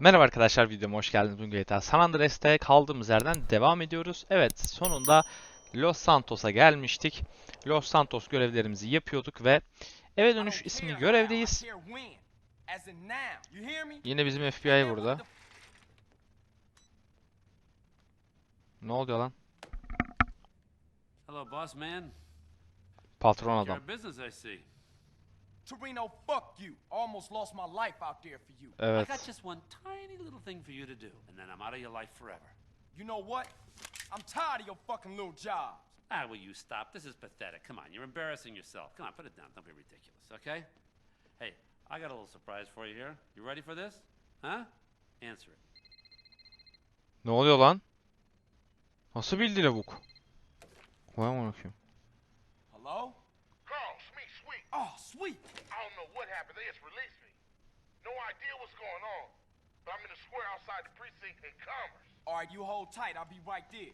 Merhaba arkadaşlar videoma hoş geldiniz. Bugün GTA San Andreas'te kaldığımız yerden devam ediyoruz. Evet sonunda Los Santos'a gelmiştik. Los Santos görevlerimizi yapıyorduk ve eve dönüş isimli görevdeyiz. Yine bizim FBI burada. Ne oluyor lan? Patron adam. Torino, fuck you. Almost lost my life out there for you. I got just one tiny little thing for you to do, and then I'm out of your life forever. You know what? I'm tired of your fucking little jobs. Ah, will you stop? This is pathetic. Come on, you're embarrassing yourself. Come on, put it down. Don't be ridiculous, okay? Hey, I got a little surprise for you here. You ready for this? Huh? Answer it. Ne oluyor lan? Nasıl bildi lavuk? Vay amına koyayım. Hello? Carl, Smeek, sweet. Oh, sweet. They just released me. No idea what's going on. But I'm in the square outside the precinct in Commerce. All right, you hold tight. I'll be right there.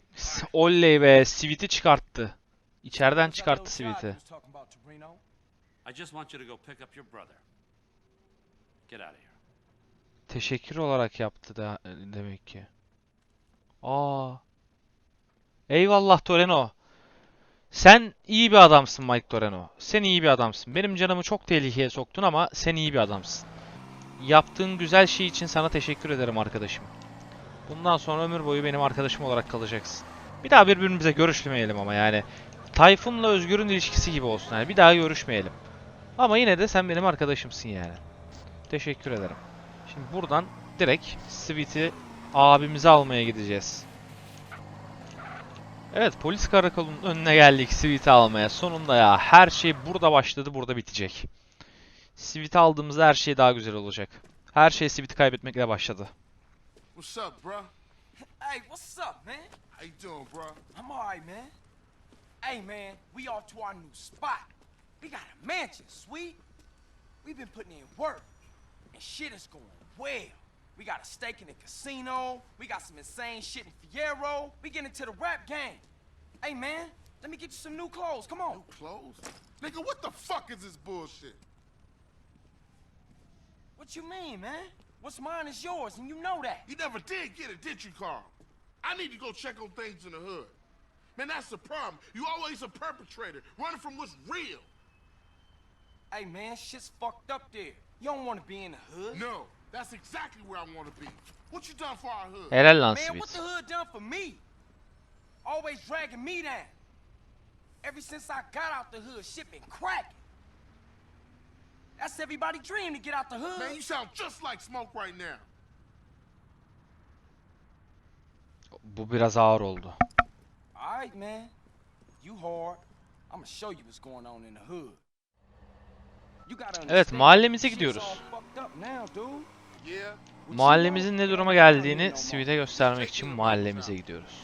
Oley be, Sweet'i çıkarttı. İçeriden çıkarttı Torino? I just want you to go pick up your brother. Get out of here. Teşekkür olarak yaptı da demek ki. Aa. Eyvallah Toreno. Sen iyi bir adamsın Mike Toreno. Sen iyi bir adamsın. Benim canımı çok tehlikeye soktun ama sen iyi bir adamsın. Yaptığın güzel şey için sana teşekkür ederim arkadaşım. Bundan sonra ömür boyu benim arkadaşım olarak kalacaksın. Bir daha birbirimize görüşmeyelim ama yani. Tayfun'la Özgür'ün ilişkisi gibi olsun. Yani bir daha görüşmeyelim. Ama yine de sen benim arkadaşımsın yani. Teşekkür ederim. Şimdi buradan direkt Sweet'i abimize almaya gideceğiz. Evet polis karakolunun önüne geldik Sweet'i almaya. Sonunda ya her şey burada başladı burada bitecek. Sweet'i aldığımızda her şey daha güzel olacak. Her şey Sweet'i kaybetmekle başladı. What's up, bruh? Hey, what's up, man? How you doing, bruh? I'm all right, man. Hey, man, we off to our new spot. We got a mansion, sweet. We've been putting in work, and shit is going well. We got a stake in the casino. We got some insane shit in Fierro. We get into the rap game. Hey, man, let me get you some new clothes. Come on. New clothes? Nigga, what the fuck is this bullshit? What you mean, man? What's mine is yours, and you know that. You never did get it, did you, Carl? I need to go check on things in the hood. Man, that's the problem. You always a perpetrator, running from what's real. Hey, man, shit's fucked up there. You don't want to be in the hood. No, that's exactly where I want to be. What you done for our hood? Helal lan Man, what the hood done for me? Always dragging me down. Ever since I got out the hood, shit been cracking. That's everybody dream to get out the hood. Man, you sound just like Smoke right now. Bu biraz ağır oldu. All right, man. You hard. I'ma show you what's going on in the hood. You gotta Evet, mahallemize gidiyoruz. Mahallemizin ne duruma geldiğini Sweet'e göstermek için mahallemize gidiyoruz.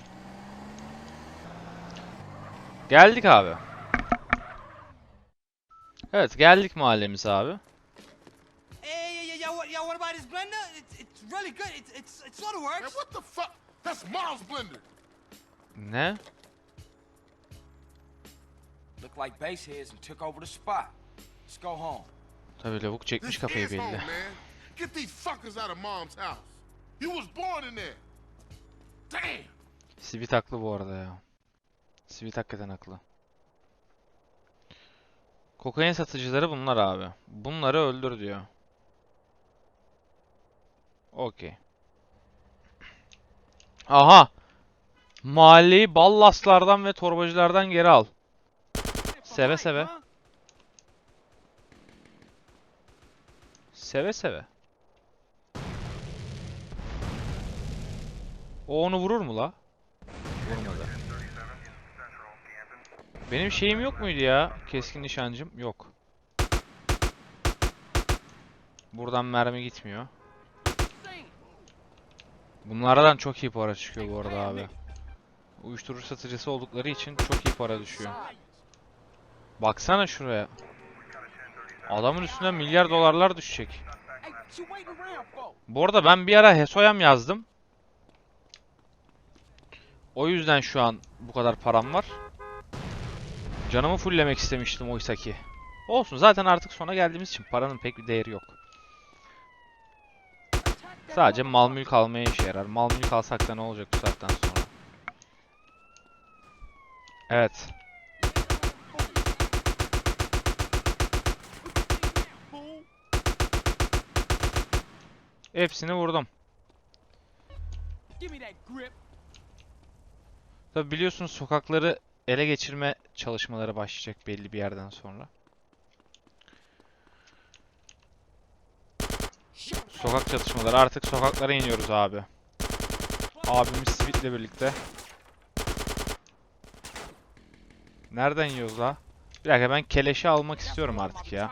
Geldik abi. Evet geldik mahallemize abi. Ne? Look like base heads and took over the spot. Let's go home. Tabii lavuk çekmiş kafayı belli. Get these fuckers out of mom's house. You was born in there. Damn. Sweet haklı bu arada ya. Sweet hakikaten haklı. Kokain satıcıları bunlar abi. Bunları öldür diyor. Okey. Aha! Mahalleyi ballaslardan ve torbacılardan geri al. Seve seve. Seve seve. O onu vurur mu la? Vurmadı. Benim şeyim yok muydu ya? Keskin nişancım. Yok. Buradan mermi gitmiyor. Bunlardan çok iyi para çıkıyor bu arada abi. Uyuşturucu satıcısı oldukları için çok iyi para düşüyor. Baksana şuraya. Adamın üstüne milyar dolarlar düşecek. Bu arada ben bir ara Hesoyam yazdım. O yüzden şu an bu kadar param var. Canımı fulllemek istemiştim oysa ki. Olsun zaten artık sona geldiğimiz için paranın pek bir değeri yok. Sadece mal mülk almaya işe yarar. Mal mülk alsak da ne olacak bu saatten sonra? Evet. Hepsini vurdum. Give me that grip. Tabi biliyorsunuz sokakları ele geçirme çalışmaları başlayacak belli bir yerden sonra. Sokak çatışmaları. Artık sokaklara iniyoruz abi. Abimiz Sweet'le birlikte. Nereden yiyoruz la? Bir dakika ben keleşi almak istiyorum artık ya.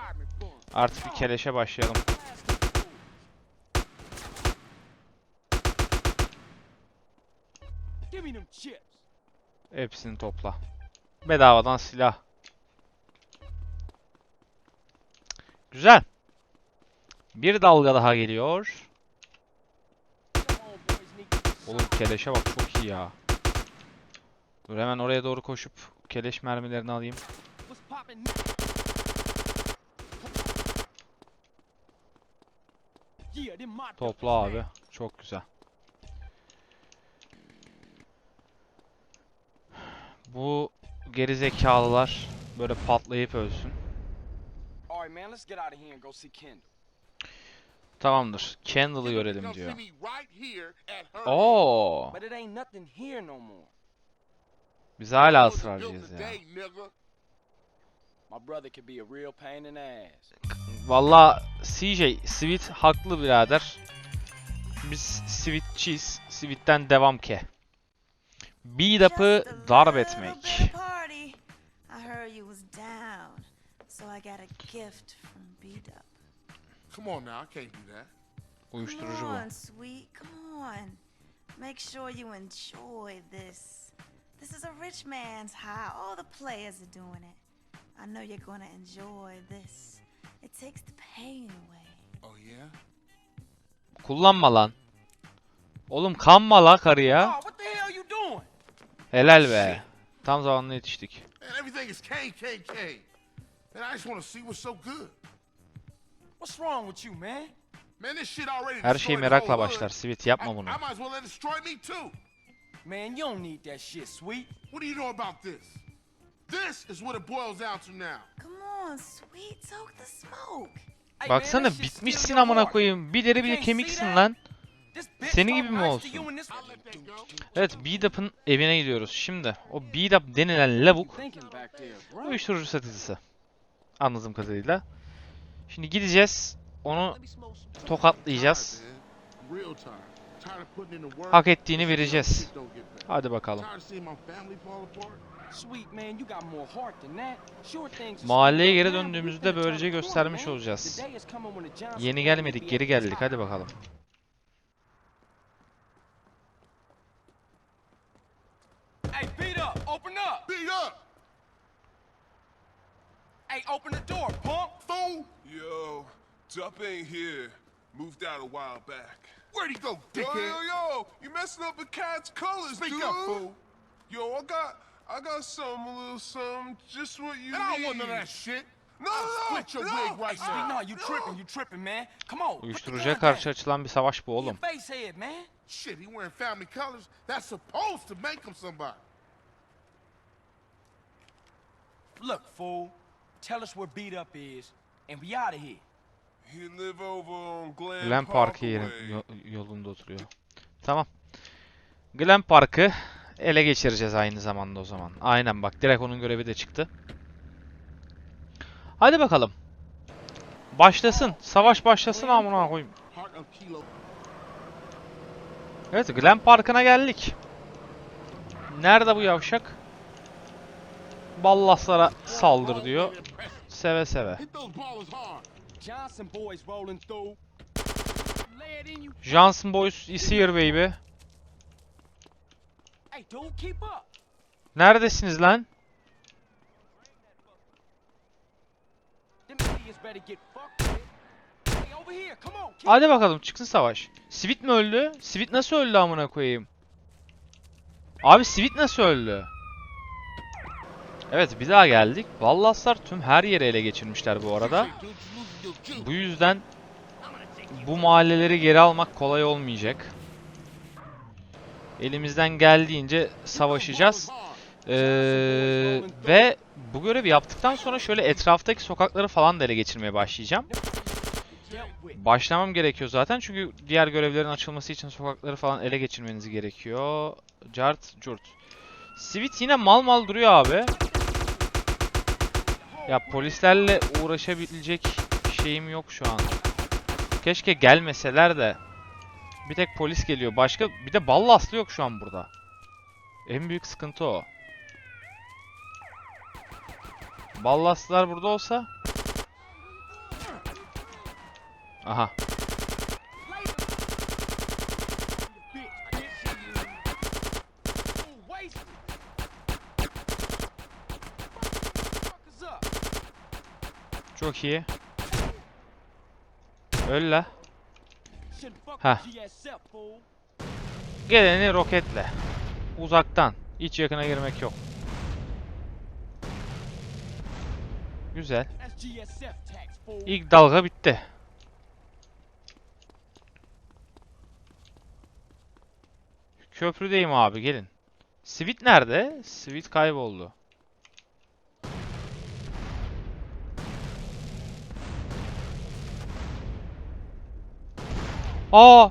Artık bir keleşe başlayalım. Hepsini topla. Bedavadan silah. Güzel. Bir dalga daha geliyor. Oğlum keleşe bak çok iyi ya. Dur hemen oraya doğru koşup keleş mermilerini alayım. Topla abi. Çok güzel. Bu gerizekalılar böyle patlayıp ölsün. Tamamdır. Candle'ı görelim diyor. Oo, biz hala ısrarcıyız ya. Valla CJ, Sweet haklı birader. Biz Sweetçiyiz. Sweet'ten devam ke. Beat up'ı darp etmek. bit of party. I heard you was down, so I got a gift from Beat Up. Come on now, I can't do that. Uyuşturucu come bu. on, sweet, come on. Make sure you enjoy this. This is a rich man's high. All the players are doing it. I know you're gonna enjoy this. It takes the pain away. Oh yeah? Kullanma lan. Oğlum kanma la karıya. Oh, what the hell you doing? Helal be. Tam zamanında yetiştik. Man, everything is KKK. Man, I just want to see what's so good. What's wrong with you, man? Man, this shit already Her şey merakla başlar. Sweet I, yapma bunu. I might as well let it destroy me too. Man, you don't need that shit, sweet. What do you know about this? This is what it boils down to now. Come on, sweet, soak the smoke. Baksana bitmişsin amına koyayım. Bir deri bir kemiksin that? lan. Senin gibi mi olsun? Evet Beat Up'ın evine gidiyoruz. Şimdi o Up denilen lavuk uyuşturucu satıcısı. Anladığım kadarıyla. Şimdi gideceğiz. Onu tokatlayacağız. Hak ettiğini vereceğiz. Hadi bakalım. Mahalleye geri döndüğümüzde böylece göstermiş olacağız. Yeni gelmedik, geri geldik. Hadi bakalım. Hey, beat up, open up. Beat up, Hey, open the door, punk. fool. Yo, Dup ain't here. Moved out a while back. Where'd he go, Yo, dickhead? yo, yo! yo! You messing up the cat's colors, Speak dude. up, fool. Yo, I got, I got some, a little something, just what you And I don't need. want none of that shit. No, no, Split your no, wig right Sweet, now. no, you tripping, you tripping, man. Come on. put the Uyuşturucuya karşı açılan bir savaş bu Be a oğlum. face head, man. Shit, he wearing family colors. That's supposed to make him somebody. Look, fool. Tell us where beat up is, and we out of here. He live over on Glen, Glen Park Park'ı yerin yo- yolunda oturuyor. Tamam. Glen Park'ı ele geçireceğiz aynı zamanda o zaman. Aynen bak direkt onun görevi de çıktı. Hadi bakalım. Başlasın. Savaş başlasın amına koyayım. Evet Glen Park'ına geldik. Nerede bu yavşak? Ballaslara saldır diyor. Seve seve. Johnson boys is here baby. Neredesiniz lan? Hadi bakalım çıksın savaş. Sweet mi öldü? Sweet nasıl öldü amına koyayım? Abi Sweet nasıl öldü? Evet bir daha geldik. Vallaslar tüm her yeri ele geçirmişler bu arada. Bu yüzden bu mahalleleri geri almak kolay olmayacak. Elimizden geldiğince savaşacağız. Ee, ve bu görevi yaptıktan sonra şöyle etraftaki sokakları falan da ele geçirmeye başlayacağım. Başlamam gerekiyor zaten çünkü diğer görevlerin açılması için sokakları falan ele geçirmeniz gerekiyor. Cart, curt. Sivit yine mal mal duruyor abi. Ya polislerle uğraşabilecek şeyim yok şu an. Keşke gelmeseler de. Bir tek polis geliyor. Başka bir de ballaslı yok şu an burada. En büyük sıkıntı o. Ballaslılar burada olsa. Aha. Çok iyi. Öl la. Heh. Geleni roketle. Uzaktan. Hiç yakına girmek yok. Güzel. İlk dalga bitti. Köprüdeyim abi gelin. Sivit nerede? Sivit kayboldu. Aa!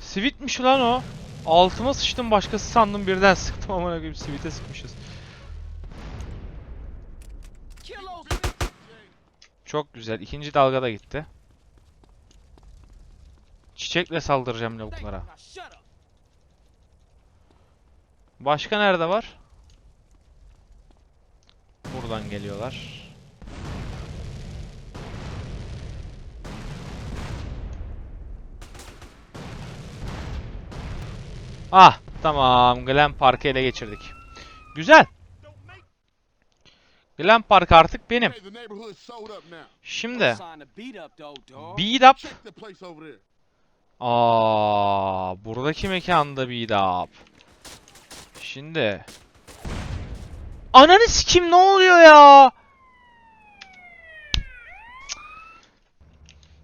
Sivitmiş lan o. Altıma sıçtım başkası sandım birden sıktım amına koyayım Sivit'e sıkmışız. Çok güzel. İkinci dalga da gitti. Çiçekle saldıracağım lavuklara. Başka nerede var? Buradan geliyorlar. Ah tamam Glen Park'ı ele geçirdik. Güzel. Glen Park artık benim. Şimdi beat up. Aa, buradaki mekanda beat up. Şimdi Ananı sikim ne oluyor ya?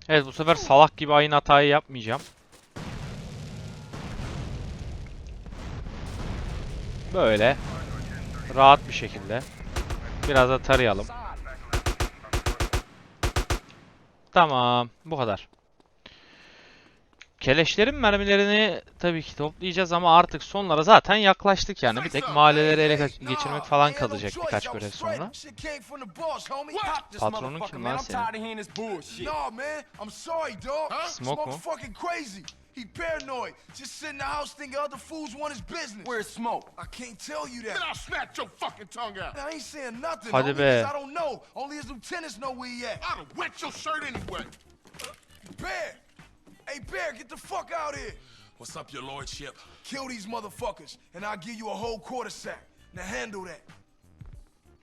Evet bu sefer salak gibi aynı hatayı yapmayacağım. Böyle rahat bir şekilde biraz da tarayalım. Tamam, bu kadar. Keleşlerin mermilerini tabii ki toplayacağız ama artık sonlara zaten yaklaştık yani. Bir tek mahalleleri ele geç- geçirmek falan kalacak birkaç görev sonra. Patronun kim lan senin? Smoke mu? Fucking crazy. He paranoid. Just sitting in the house thinking other fools want his business. Where's Smoke? I can't tell you that. Then that. I'll snatch your fucking tongue out. I ain't saying nothing. Hadi homie, be. 'cause I don't know. Only his lieutenants know where he at. I'd have wet your shirt anyway. Bear. Hey, Bear, get the fuck out here. What's up, your lordship? Kill these motherfuckers, and I'll give you a whole quarter sack. Now handle that.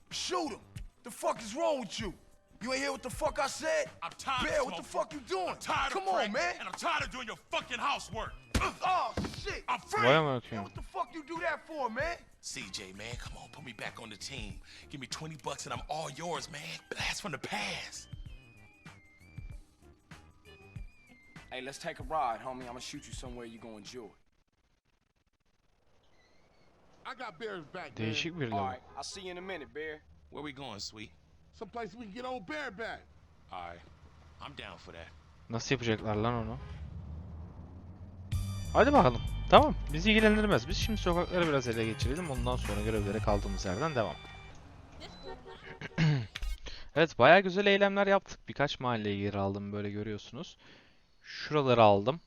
Shoot him. The fuck is wrong with you? You ain't hear what the fuck I said? I'm tired Bear, of what the fuck you doing? I'm tired Come of on, man. And I'm tired of doing your fucking housework. Oh, shit. I'm free. Vay amına Man, koyayım. what the fuck you do that for, man? CJ, man, come on, put me back on the team. Give me 20 bucks and I'm all yours, man. Blast from the past. Hey, let's take a ride, homie. I'm gonna shoot you somewhere you gonna enjoy. I got Bear's back, man. Değişik bir All lavuk. right, I'll see you in a minute, Bear. Where we going, sweet? Someplace we can get old Bear back. All right. I'm down for that. Nasıl yapacaklar lan onu? Hadi bakalım. Tamam. Bizi ilgilendirmez. Biz şimdi sokakları biraz ele geçirelim. Ondan sonra görevlere kaldığımız yerden devam. evet bayağı güzel eylemler yaptık. Birkaç mahalleyi geri aldım böyle görüyorsunuz. Şuraları aldım.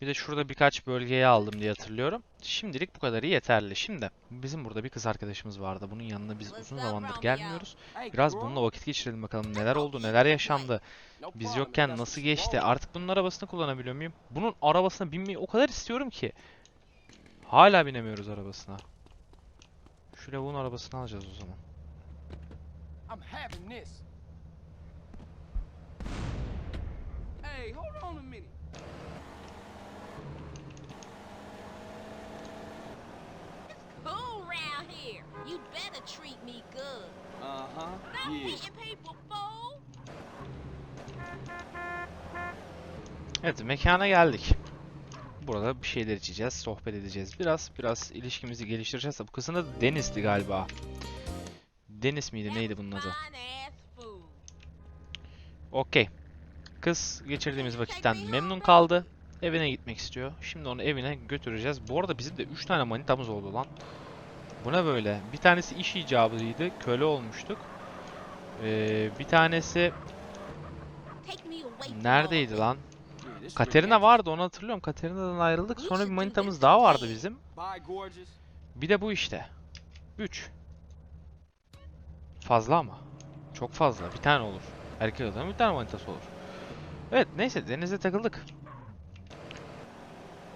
Bir de şurada birkaç bölgeyi aldım diye hatırlıyorum. Şimdilik bu kadarı yeterli. Şimdi bizim burada bir kız arkadaşımız vardı. Bunun yanına biz uzun zamandır gelmiyoruz. Biraz bununla vakit geçirelim bakalım neler oldu, neler yaşandı. Biz yokken nasıl geçti? Artık bunun arabasını kullanabiliyor muyum? Bunun arabasına binmeyi o kadar istiyorum ki. Hala binemiyoruz arabasına. Şu lavuğun arabasını alacağız o zaman. I'm having this. Hey, hold on a minute. Cool round here. You better treat me good. Uh huh. Stop Yeah. hitting people, fool. Evet mekana geldik. Burada bir şeyler içeceğiz, sohbet edeceğiz. Biraz biraz ilişkimizi geliştireceğiz. Bu kızın adı Deniz'di galiba. Deniz miydi neydi bunun adı? Okey. Kız geçirdiğimiz vakitten memnun kaldı. Evine gitmek istiyor. Şimdi onu evine götüreceğiz. Bu arada bizim de 3 tane manitamız oldu lan. Bu ne böyle? Bir tanesi iş icabıydı. Köle olmuştuk. Ee, bir tanesi neredeydi lan? Katerina vardı onu hatırlıyorum. Katerina'dan ayrıldık. Sonra bir manitamız daha vardı bizim. Bir de bu işte. 3. Fazla ama. Çok fazla. Bir tane olur. Erkek adamın bir tane manitası olur. Evet neyse denize takıldık.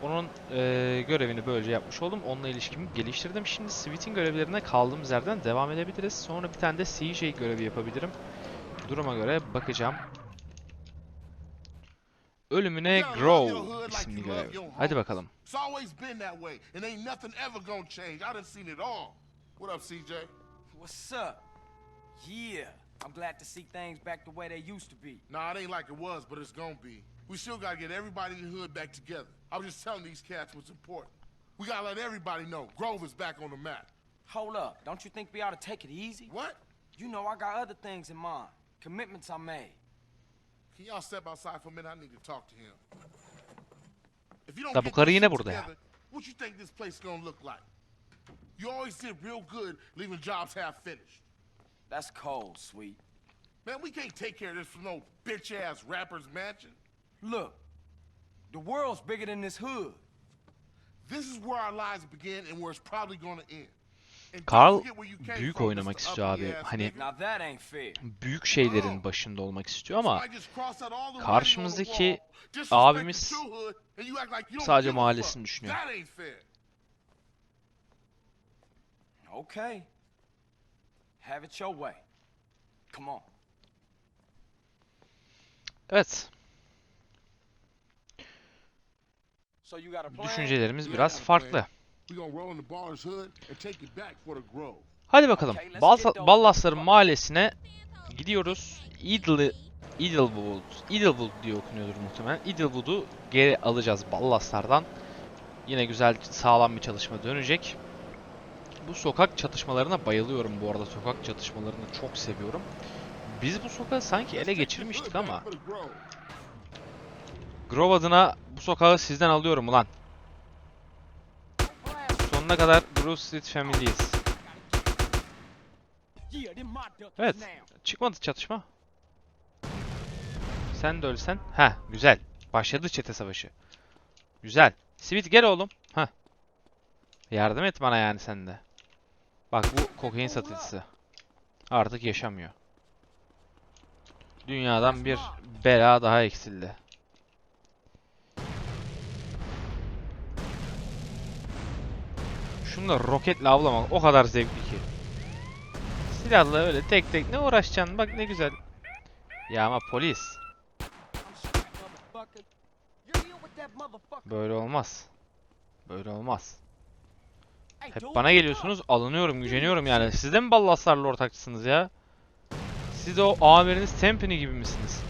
Onun eee, görevini böylece yapmış oldum. Onunla ilişkimi geliştirdim. Şimdi Sweet'in görevlerine kaldığımız yerden devam edebiliriz. Sonra bir tane de CJ görevi yapabilirim. Duruma göre bakacağım. Ölümüne Grow isimli görev. Hadi bakalım. What up, CJ? What's up? Yeah, I'm glad to see things back the way they used to be. Nah, it ain't like it was, but it's gonna be. We still gotta get everybody in the hood back together. I was just telling these cats what's important. We gotta let everybody know Grover's back on the map. Hold up, don't you think we ought to take it easy? What? You know I got other things in mind. Commitments I made. Can y'all step outside for a minute? I need to talk to him. If you don't Ya get karı this yine burada ya. together, what you think this place gonna look like? You always did real good leaving jobs half finished. That's cold, sweet. Man, we can't take care of this from no bitch ass rapper's mansion. Look, the world's bigger than this hood. This is where our lives begin and where it's probably gonna end. And don't Carl büyük oynamak istiyor abi. Hani büyük şeylerin başında olmak istiyor ama karşımızdaki abimiz sadece mahallesini düşünüyor. Okay. Have it your way. Come on. evet So you got a plan? düşüncelerimiz Yeah, biraz I got a farklı. plan. We gonna roll in the bar's hood and take it back for the Grove. Hadi bakalım. Ballasların mahallesine gidiyoruz. Idle Idlewood, Idlewood diye okunuyordur muhtemelen. Idlewood'u geri alacağız Ballaslardan. Yine güzel sağlam bir çalışma dönecek. Bu sokak çatışmalarına bayılıyorum bu arada. Sokak çatışmalarını çok seviyorum. Biz bu sokağı sanki ele geçirmiştik ama Grove. Adına bu sokağı sizden alıyorum ulan. Sonuna kadar Grove Street Family'yiz. Evet. Çıkmadı çatışma. Sen de ölsen. Ha, güzel. Başladı çete savaşı. Güzel. Sweet gel oğlum. Ha. Yardım et bana yani sen de. Bak bu kokain satıcısı. Artık yaşamıyor. Dünyadan bir bela daha eksildi. Şunu da roketle avlamak o kadar zevkli ki. Silahla öyle tek tek ne uğraşacaksın bak ne güzel. Ya ama polis. Böyle olmaz. Böyle olmaz. Hep bana geliyorsunuz alınıyorum güceniyorum yani. Siz de mi ballaslarla ortakçısınız ya? Siz de o amiriniz Tempini gibi misiniz?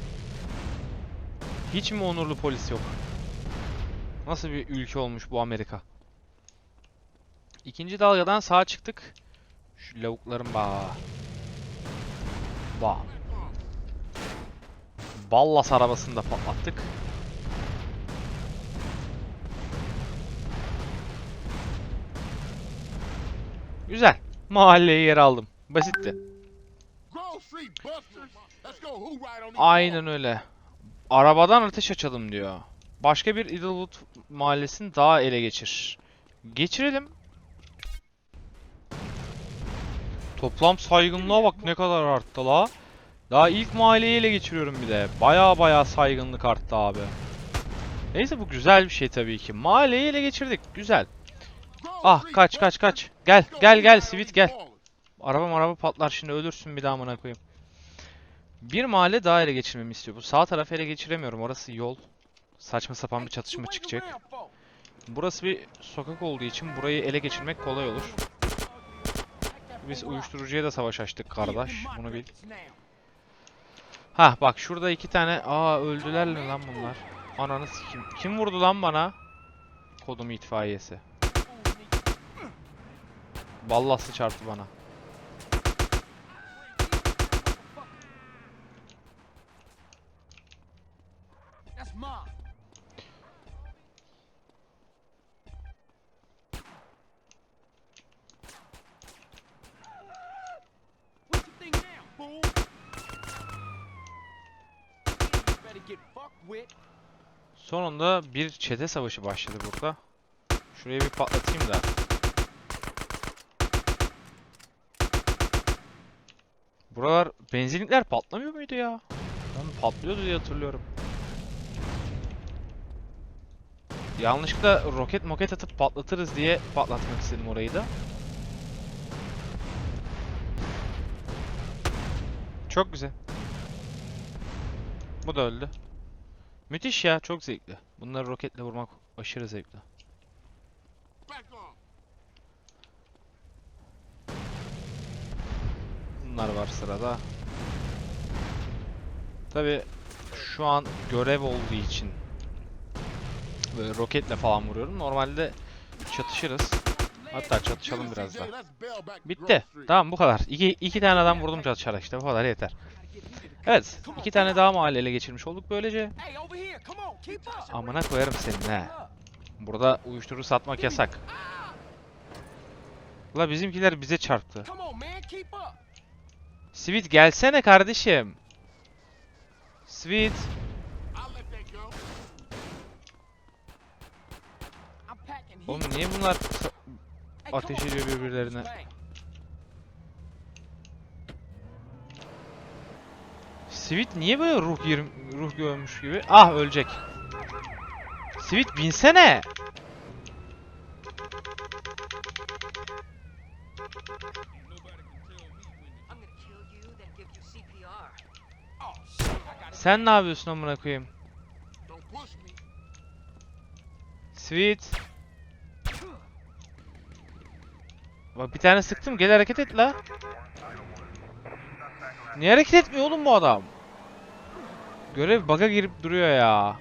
Hiç mi onurlu polis yok? Nasıl bir ülke olmuş bu Amerika? İkinci dalgadan sağa çıktık. Şu lavukların ba. Ba. Ballas arabasını da patlattık. Güzel. Mahalleye yer aldım. Basitti. Aynen öyle. Arabadan ateş açalım diyor. Başka bir Idlewood mahallesini daha ele geçir. Geçirelim. Toplam saygınlığa bak ne kadar arttı la. Daha ilk mahalleyi ele geçiriyorum bir de. Baya baya saygınlık arttı abi. Neyse bu güzel bir şey tabii ki. Mahalleyi ele geçirdik. Güzel. Ah kaç kaç kaç. Gel gel gel these gel. Araba araba patlar şimdi ölürsün bir daha amına koyayım. Bir mahalle daha ele geçirmemi istiyor. Bu sağ tarafı ele geçiremiyorum. Orası yol. Saçma sapan bir çatışma çıkacak. Burası bir sokak olduğu için burayı ele geçirmek kolay olur. Biz uyuşturucuya da savaş açtık kardeş. Bunu bil. Ha bak şurada iki tane. Aa öldüler mi lan bunlar? Ananı sikim. Kim vurdu lan bana? Kodum itfaiyesi. Ballası çarptı bana. Sonunda bir çete savaşı başladı burada. Şuraya bir patlatayım da. Buralar benzinlikler patlamıyor muydu ya? Ben patlıyordu diye hatırlıyorum. Yanlışlıkla roket moket atıp patlatırız diye patlatmak istedim orayı da. Çok güzel. Bu da öldü. Müthiş ya, çok zevkli. Bunları roketle vurmak aşırı zevkli. Bunlar var sırada. Tabi şu an görev olduğu için böyle roketle falan vuruyorum. Normalde çatışırız. Hatta çatışalım biraz da. Bitti. Tamam bu kadar. İki, iki tane adam vurdum çatışarak işte bu kadar yeter. Evet. iki tane daha mahalle ele geçirmiş olduk böylece. Amına koyarım senin he. Burada uyuşturucu satmak yasak. La bizimkiler bize çarptı. Sweet gelsene kardeşim. Sweet. Oğlum niye bunlar ateş ediyor birbirlerine? this way. Sweet niye böyle ruh yerim, ruh görmüş gibi? Ah ölecek. Sweet binsene. Sen ne yapıyorsun amına koyayım? Sweet. Bak bir tane sıktım gel hareket et la. Niye hareket etmiyor oğlum bu adam? Görev bug'a girip duruyor ya.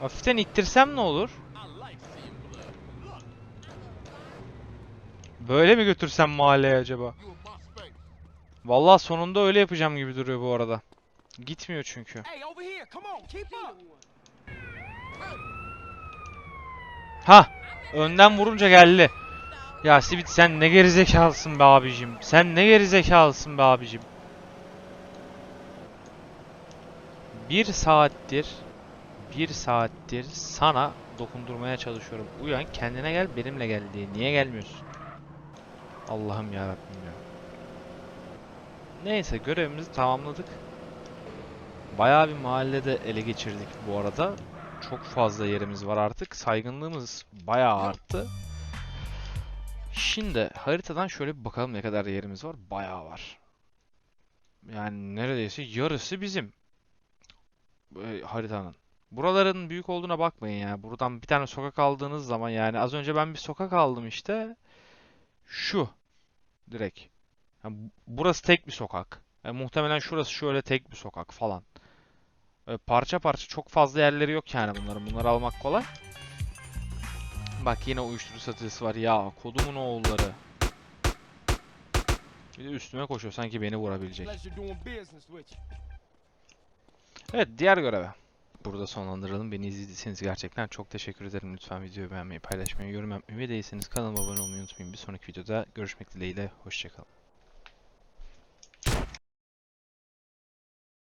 Hafiften ittirsem ne olur? Böyle mi götürsem mahalleye acaba? Vallahi sonunda öyle yapacağım gibi duruyor bu arada. Gitmiyor çünkü. Ha, önden vurunca geldi. Ya Sivit sen ne gerizekalısın be abicim. Sen ne gerizekalısın be abicim. Bir saattir, bir saattir sana dokundurmaya çalışıyorum. Uyan kendine gel benimle gel diye. Niye gelmiyorsun? Allah'ım ya Rabbim ya. Neyse görevimizi tamamladık. Bayağı bir mahallede ele geçirdik bu arada. Çok fazla yerimiz var artık. Saygınlığımız bayağı arttı. Şimdi haritadan şöyle bir bakalım ne kadar yerimiz var. Bayağı var. Yani neredeyse yarısı bizim. e, haritanın. Buraların büyük olduğuna bakmayın ya. Buradan bir tane sokak aldığınız zaman yani az önce ben bir sokak aldım işte. Şu. Direkt. Yani bu- burası tek bir sokak. Yani muhtemelen şurası şöyle tek bir sokak falan. E, parça parça çok fazla yerleri yok yani bunların. Bunları almak kolay. Bak yine uyuşturucu satıcısı var ya. Kodumun oğulları. Bir de üstüme koşuyor sanki beni vurabilecek. Evet diğer göreve. Burada sonlandıralım. Beni izlediyseniz gerçekten çok teşekkür ederim. Lütfen videoyu beğenmeyi, paylaşmayı, yorum yapmayı ve değilseniz kanalıma abone olmayı unutmayın. Bir sonraki videoda görüşmek dileğiyle. Hoşçakalın.